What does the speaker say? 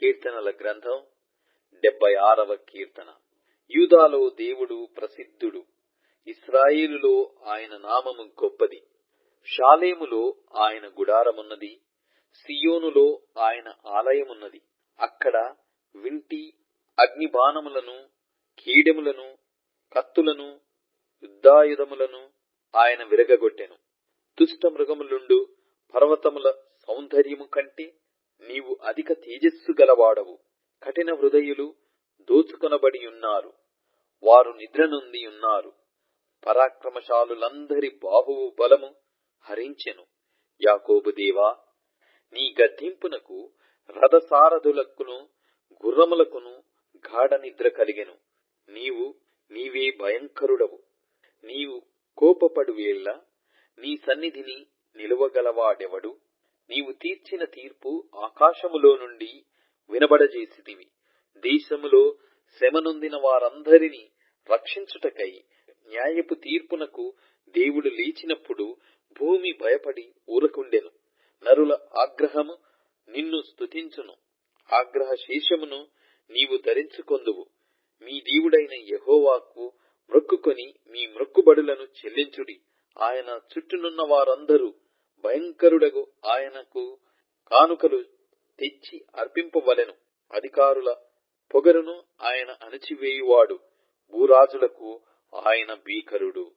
కీర్తనల గ్రంథం డెబ్బై ఆరవ కీర్తన. యూదాలో దేవుడు ప్రసిద్ధుడు. ఇస్రాయిలులో ఆయన నామము గొప్పది. షాలేములో ఆయన గుడారమున్నది. సియోనులో ఆయన ఆలయమున్నది. అక్కడ వింటి అగ్నిబాణములను కీడెములను కత్తులను యుద్ధాయుధములను ఆయన విరగగొట్టెను. దుష్ట మృగములుండు పర్వతముల సౌందర్యము కంటే నీవు అధిక తేజస్సు గలవాడవు. కఠిన హృదయులు దోచుకొనబడి ఉన్నారు. వారు నిద్ర నొంది ఉన్నారు. పరాక్రమశాలులందరి బాహువు బలము హరించెను. యాకోబు దేవా నీ గద్దింపునకు రథసారథులకును గుర్రములకును గాఢ నిద్ర కలిగెను. నీవు నీవే భయంకరుడవు. నీవు కోపపడు వేళ నీ సన్నిధిని నిలువగలవాడెవడు? నీవు తీర్చిన తీర్పు ఆకాశములో నుండి వినబడజేసిదివి దేశములో శ్రమనొందిన వారందరినీ రక్షించుటకై న్యాయపు తీర్పునకు దేవుడు లేచినప్పుడు భూమి భయపడి ఊరకుండెను. నరుల ఆగ్రహము నిన్ను స్తుతించును. ఆగ్రహ శేషమును నీవు ధరించుకొందువు. మీ దేవుడైన యహోవాకు మ్రొక్కుకొని మీ మ్రొక్కుబడులను చెల్లించుడి. ఆయన చుట్టూనున్న వారందరూ భయంకరుడగు ఆయనకు కానుకలు తెచ్చి అర్పింపవలెను. అధికారుల పొగరును ఆయన అణచివేయువాడు. భూరాజులకు ఆయన భీకరుడు.